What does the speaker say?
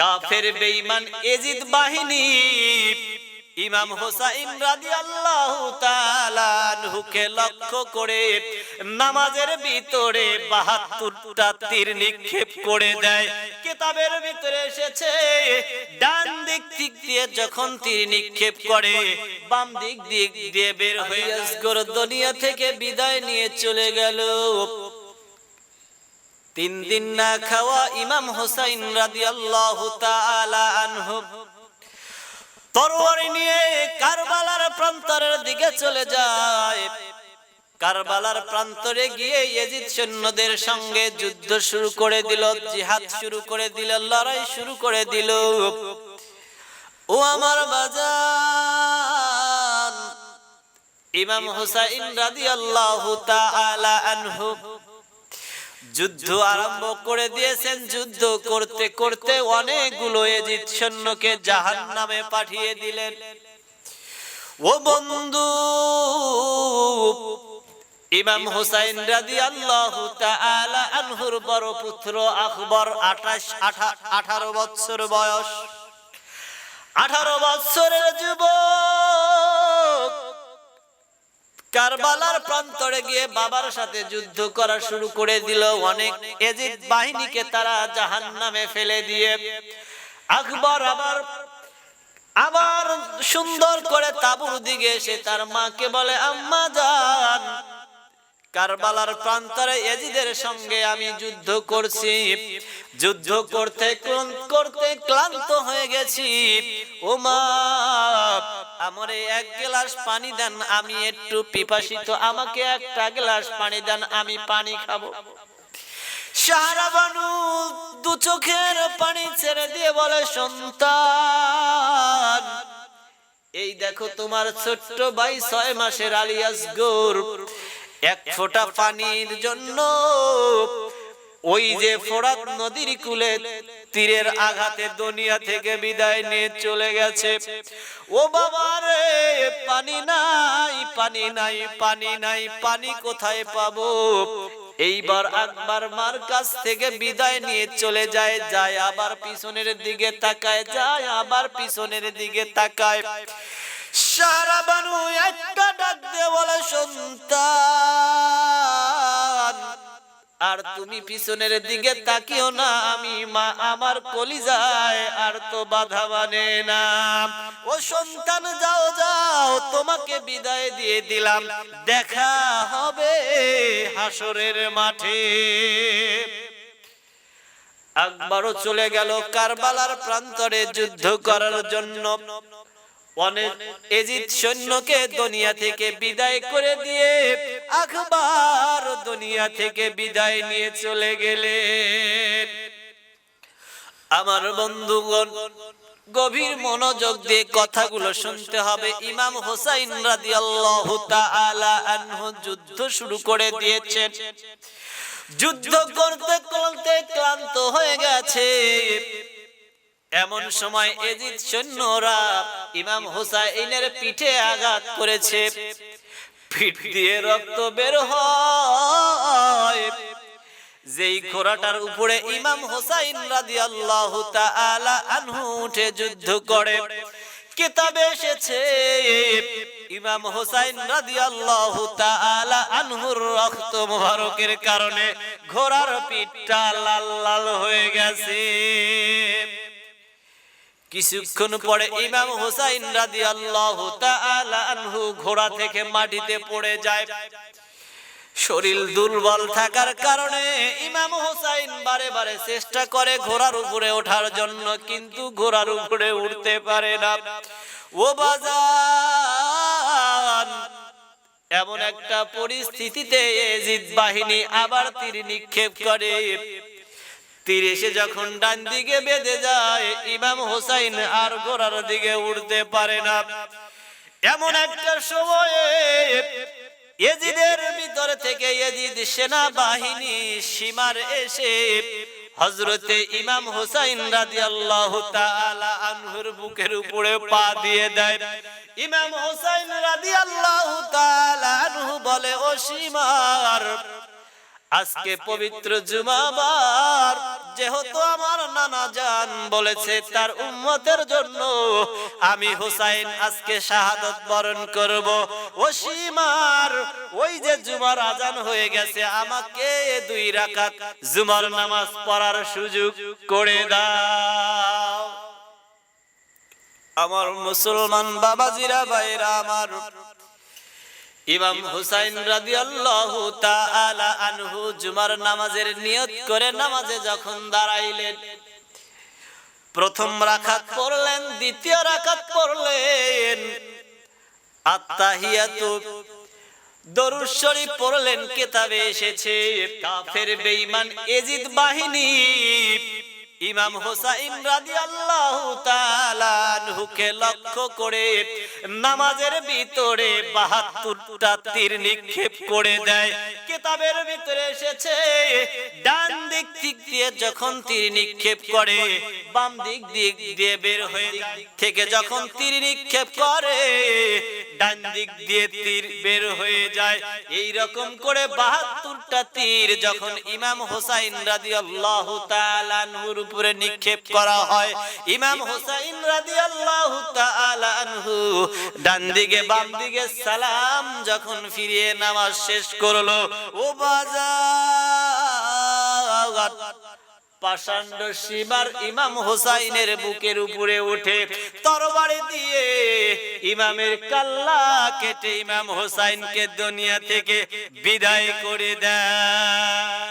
কাফের বেঈমান এজিদ বাহিনী ইমাম হোসাইন রাদিয়াল্লাহু তাআলা আনহুকে লক্ষ্য করে নামাজের ভিতরে 72টা তীর নিক্ষেপ করে দেয়। কিতাবের ভিতরে এসেছে ডান দিক দিক দিয়ে যখন তীর নিক্ষেপ করে বাম দিক দিক দিয়ে বের হয়ে দুনিয়া থেকে বিদায় নিয়ে চলে গেল। তিন দিন না খাওয়া ইমাম হোসাইন রাদিয়াল্লাহু তাআলা আনহু। তরবারি নিয়ে কারবালার প্রান্তরের দিকে চলে যায়। কারবালার প্রান্তরে গিয়ে ইয়েজিদ সৈন্যদের সঙ্গে যুদ্ধ শুরু করে দিল, জিহাদ শুরু করে দিল, লড়াই শুরু করে দিল। ও আমার বাজান, ইমাম হুসাইন রাদিয়াল্লাহু তাআলা আনহু। যুদ্ধ আরম্ভ করে দিয়েছেন। যুদ্ধ করতে করতে অনেকগুলো এজিদ সৈন্যকে জাহান নামে পাঠিয়ে দিলেন। ও বন্ধু, ইমাম হুসাইন রাদি আল্লাহ আনহুর বড় পুত্র আকবর আঠাশ আঠারো বৎসর বয়স। আঠারো বৎসরের যুবক কারবালার প্রান্তরে গিয়ে বাবার সাথে যুদ্ধ করা শুরু করে দিল। অনেক এজিদ বাহিনীকে তারা জাহান নামে ফেলে দিয়ে আকবর আবার আবার সুন্দর করে তাবুর দিকে এসে তার মাকে বলে, আম্মা যান কারবালার প্রান্তরে এজিদের সঙ্গে আমি যুদ্ধ করছি। যুদ্ধ করতে করতে ক্লান্ত হয়ে গেছি। ও মা আমারে এক গ্লাস পানি দেন, আমি একটু পিপাসিত। আমাকে একটা গ্লাস পানি দেন, আমি পানি খাব। সারা বানু দু চোখের পানি ছেড়ে দিয়ে বলে, সন্তান, এই দেখো তোমার ছোট্ট ভাই ছয় মাসের আলিয়াস গোর। এক ফোঁটা পানির জন্য ওই যে ফোরাত নদীর কুলে তীরের আঘাতে দুনিয়া থেকে বিদায় নিয়ে চলে গেছে। ও বাবা রে, পানি নাই পানি নাই পানি নাই, পানি কোথায় পাবো? এইবার আকবার মার কাছ থেকে বিদায় নিয়ে চলে যায় যায় আবার পিছনের দিকে তাকায়, যায় আবার পিছনের দিকে তাকায়। সারা বানু একটা ডাক দিয়ে বলে, সন্তান আর তুমি পিছনের দিকে তাকিও না, আমি মা আমার কলিজায় আর তো বাধা মানে না। ও সন্তান, যাও যাও, তোমাকে বিদায় দিয়ে দিলাম। দেখা হবে হাসরের মাঠে। আকবরও চলে গেল কারবালার প্রান্তরে যুদ্ধ করার জন্য। অনেক এজিদ সৈন্যকে দুনিয়া থেকে বিদায় করে দিয়ে আকবর দুনিয়া থেকে বিদায় নিয়ে চলে গেলেন। আমার বন্ধুগণ, গভীর মনোযোগ দিয়ে কথাগুলো শুনতে হবে। ইমাম হোসাইন রাদিয়াল্লাহু তাআলা আনহু যুদ্ধ শুরু করে দিয়েছেন। যুদ্ধ করতে করতে ক্লান্ত হয়ে গেছে। এমন সময় এজিদ সৈন্যরা ইমাম হুসাইনের পিঠে আঘাত করেছে। পিঠ দিয়ে রক্ত বের হয়। যেই ঘোড়াটার উপরে ইমাম হোসাইন রাদিয়াল্লাহু তাআলা আনহু উঠে যুদ্ধ করে, কিতাবে এসেছে, ইমাম হোসাইন রাদিয়াল্লাহু তাআলা আনহুর রক্ত মোবারকের কারণে ঘোড়ার পিঠটা লাল লাল হয়ে গেছে। কিছুক্ষণ পরে ইমাম হোসাইন রাদিয়াল্লাহু তাআলা আনহু ঘোড়া থেকে মাটিতে পড়ে যায়। শরীর দুর্বল থাকার কারণে ইমাম হোসাইন বারে বারে চেষ্টা করে ঘোড়ার উপরে ওঠার জন্য, কিন্তু ঘোড়ার উপরে উঠতে পারে না। ও বাজান, এমন একটা পরিস্থিতিতে এজিদ বাহিনী আবার তীর নিক্ষেপ করে। তীর এসে যখন ডান দিকে বেঁধে যায়, ইমাম হোসাইন আর ঘোড়ার দিকে উঠতে পারে না। এমন একটা সময়ে এজিদের ভিতর থেকে এজিদ সীমার এসে হজরতে ইমাম হোসাইন রাদিয়াল্লাহু তাআলা আনহুর বুকের উপরে পা দিয়ে দেয়। ইমাম হোসাইন রাদিয়াল্লাহু তাআলা আনহু বলে, ও সীমার আজকে পবিত্র জুমাবার যেহেতু আমার নানা জান বলেছে তার উম্মতের জন্য আমি হুসাইন আজকে শাহাদত বরণ করব। ও সীমার ওই যে জুমার আজান হয়ে গেছে আমাকে দুই রাকাত জুমার নামাজ পড়ার সুযোগ করে দাও। আমার মুসলমান বাবাজিরা ভাইরা আমার ইমাম হুসাইন রাদিয়াল্লাহু তাআলা আনহু জুমার নামাজের নিয়ত করে নামাজে যখন দাঁড়াইলেন প্রথম রাকাত পড়লেন দ্বিতীয় রাকাত পড়লেন। আত্তাহিয়াতু দরুদ শরীফ পড়লেন কিতাবে এসেছে কাফের বেঈমান এজিদ বাহিনী। ইমাম হোসাইন রাদিয়াল্লাহু তাআলা আনহুকে লক্ষ্য করে নামাজের ভিতরে 72টা তীর নিক্ষেপ করে দেয়। কিতাবের ভিতরে এসেছে, ডান দিক দিক দিয়ে যখন তীর নিক্ষেপ করে, বাম দিক দিক দিয়ে বের হয়ে থেকে যখন তীর নিক্ষেপ করে দিক দিয়ে তীর বের হয়ে যায়। এই রকম করে বাহাত্তরটা তীর যখন ইমাম হোসাইন রাদিয়াল্লাহু তাআলা নূর উপরে নিক্ষেপ করা হয়, ইমাম হোসাইন রাদিয়াল্লাহু তাআলা আনহু ডান দিকে বাম দিকে সালাম যখন ফিরিয়ে নামাজ শেষ করল, ও বাজার! পাষাণ্ড সীমার ইমাম হোসাইনের বুকের উপরে উঠে তরবারি দিয়ে ইমামের কাল্লা কেটে ইমাম হোসাইনকে দুনিয়া থেকে বিদায় করে দেয়।